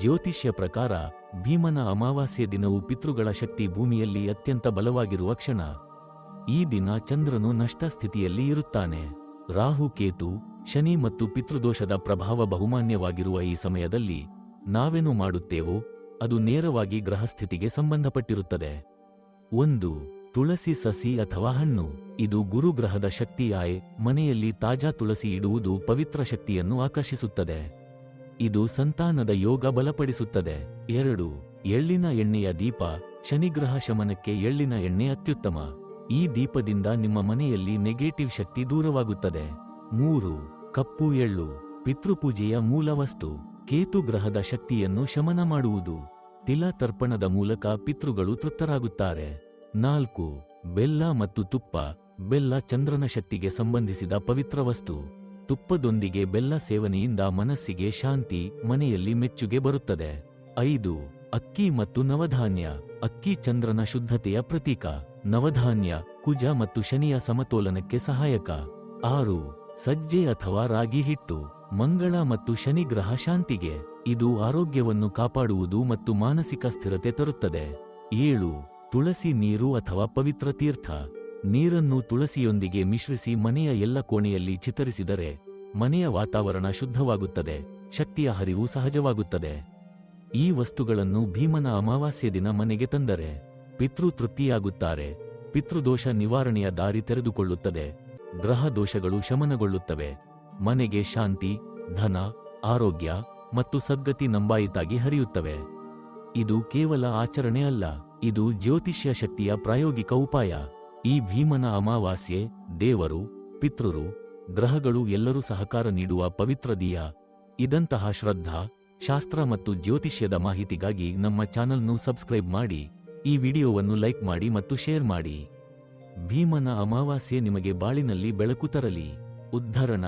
ಜ್ಯೋತಿಷ್ಯ ಪ್ರಕಾರ ಭೀಮನ ಅಮಾವಾಸ್ಯ ದಿನವು ಪಿತೃಗಳ ಶಕ್ತಿ ಭೂಮಿಯಲ್ಲಿ ಅತ್ಯಂತ ಬಲವಾಗಿರುವ ಕ್ಷಣ. ಈ ದಿನ ಚಂದ್ರನು ನಷ್ಟ ಸ್ಥಿತಿಯಲ್ಲಿ ಇರುತ್ತಾನೆ. ರಾಹು, ಕೇತು, ಶನಿ ಮತ್ತು ಪಿತೃದೋಷದ ಪ್ರಭಾವ ಬಹುಮಾನ್ಯವಾಗಿರುವ ಈ ಸಮಯದಲ್ಲಿ ನಾವೇನು ಮಾಡುತ್ತೇವೋ ಅದು ನೇರವಾಗಿ ಗ್ರಹಸ್ಥಿತಿಗೆ ಸಂಬಂಧಪಟ್ಟಿರುತ್ತದೆ. ಒಂದು, ತುಳಸಿ ಸಸಿ ಅಥವಾ ಹಣ್ಣು. ಇದು ಗುರುಗ್ರಹದ ಶಕ್ತಿಯಾಯ್ ಮನೆಯಲ್ಲಿ ತಾಜಾ ತುಳಸಿ ಇಡುವುದು ಪವಿತ್ರ ಶಕ್ತಿಯನ್ನು ಆಕರ್ಷಿಸುತ್ತದೆ. ಇದು ಸಂತಾನದ ಯೋಗ ಬಲಪಡಿಸುತ್ತದೆ. ಎರಡು, ಎಳ್ಳಿನ ಎಣ್ಣೆಯ ದೀಪ, ಶನಿಗ್ರಹ ಶಮನಕ್ಕೆ ಎಳ್ಳಿನ ಎಣ್ಣೆ ಅತ್ಯುತ್ತಮ. ಈ ದೀಪದಿಂದ ನಿಮ್ಮ ಮನೆಯಲ್ಲಿ ನೆಗೆಟಿವ್ ಶಕ್ತಿ ದೂರವಾಗುತ್ತದೆ. ಮೂರು, ಕಪ್ಪು ಎಳ್ಳು, ಪಿತೃಪೂಜೆಯ ಮೂಲ ವಸ್ತು, ಕೇತು ಗ್ರಹದ ಶಕ್ತಿಯನ್ನು ಶಮನ ಮಾಡುವುದು. ತಿಲ ತರ್ಪಣದ ಮೂಲಕ ಪಿತೃಗಳು ತೃಪ್ತರಾಗುತ್ತಾರೆ. ನಾಲ್ಕು, ಬೆಲ್ಲ ಮತ್ತು ತುಪ್ಪ, ಬೆಲ್ಲ ಚಂದ್ರನ ಶಕ್ತಿಗೆ ಸಂಬಂಧಿಸಿದ ಪವಿತ್ರ ವಸ್ತು. ತುಪ್ಪದೊಂದಿಗೆ ಬೆಲ್ಲ ಸೇವನೆಯಿಂದ ಮನಸ್ಸಿಗೆ ಶಾಂತಿ, ಮನೆಯಲ್ಲಿ ಮೆಚ್ಚುಗೆ ಬರುತ್ತದೆ. ಐದು, ಅಕ್ಕಿ ಮತ್ತು ನವಧಾನ್ಯ. ಅಕ್ಕಿ ಚಂದ್ರನ ಶುದ್ಧತೆಯ ಪ್ರತೀಕ. ನವಧಾನ್ಯ, ಕುಜ ಮತ್ತು ಶನಿಯ ಸಮತೋಲನಕ್ಕೆ ಸಹಾಯಕ. ಆರು, ಸಜ್ಜೆ ಅಥವಾ ರಾಗಿ ಹಿಟ್ಟು. ಮಂಗಳ ಮತ್ತು ಶನಿ ಗ್ರಹ ಶಾಂತಿಗೆ. ಇದು ಆರೋಗ್ಯವನ್ನು ಕಾಪಾಡುವುದು ಮತ್ತು ಮಾನಸಿಕ ಸ್ಥಿರತೆ ತರುತ್ತದೆ. ಏಳು, ತುಳಸಿ ನೀರು ಅಥವಾ ಪವಿತ್ರ ತೀರ್ಥ. ನೀರನ್ನು ತುಳಸಿಯೊಂದಿಗೆ ಮಿಶ್ರಿಸಿ ಮನೆಯ ಎಲ್ಲ ಕೋಣೆಯಲ್ಲಿ ಚಿತರಿಸಿದರೆ ಮನೆಯ ವಾತಾವರಣ ಶುದ್ಧವಾಗುತ್ತದೆ, ಶಕ್ತಿಯ ಹರಿವು ಸಹಜವಾಗುತ್ತದೆ. ಈ ವಸ್ತುಗಳನ್ನು ಭೀಮನ ಅಮಾವಾಸ್ಯೆ ದಿನ ಮನೆಗೆ ತಂದರೆ, ಪಿತೃ ತೃಪ್ತಿಯಾಗುತ್ತಾರೆ, ಪಿತೃದೋಷ ನಿವಾರಣೆಯ ದಾರಿ ತೆರೆದುಕೊಳ್ಳುತ್ತದೆ, ಗ್ರಹ ದೋಷಗಳು ಶಮನಗೊಳ್ಳುತ್ತವೆ. ಮನೆಗೆ ಶಾಂತಿ, ಧನ, ಆರೋಗ್ಯ ಮತ್ತು ಸದ್ಗತಿ ನಂಬಾಯಿತಾಗಿ ಹರಿಯುತ್ತವೆ. ಇದು ಕೇವಲ ಆಚರಣೆ ಅಲ್ಲ, ಇದು ಜ್ಯೋತಿಷ್ಯ ಶಕ್ತಿಯ ಪ್ರಾಯೋಗಿಕ ಉಪಾಯ. ಈ ಭೀಮನ ಅಮಾವಾಸ್ಯೆ ದೇವರು, ಪಿತೃರು ಗ್ರಹಗಳು ಎಲ್ಲರೂ ಸಹಕಾರ ನೀಡುವ ಪವಿತ್ರ ದಿಯ. ಇದಂತಹ ಶ್ರದ್ಧಾ, ಶಾಸ್ತ್ರ ಮತ್ತು ಜ್ಯೋತಿಷ್ಯದ ಮಾಹಿತಿಗಾಗಿ ನಮ್ಮ ಚಾನಲ್ನು ಸಬ್ಸ್ಕ್ರೈಬ್ ಮಾಡಿ, ಈ ವಿಡಿಯೋವನ್ನು ಲೈಕ್ ಮಾಡಿ ಮತ್ತು ಶೇರ್ ಮಾಡಿ. ಭೀಮನ ಅಮಾವಾಸ್ಯೆ ನಿಮಗೆ ಬಾಳಿನಲ್ಲಿ ಬೆಳಕು ತರಲಿ. ಉದ್ಧರಣ.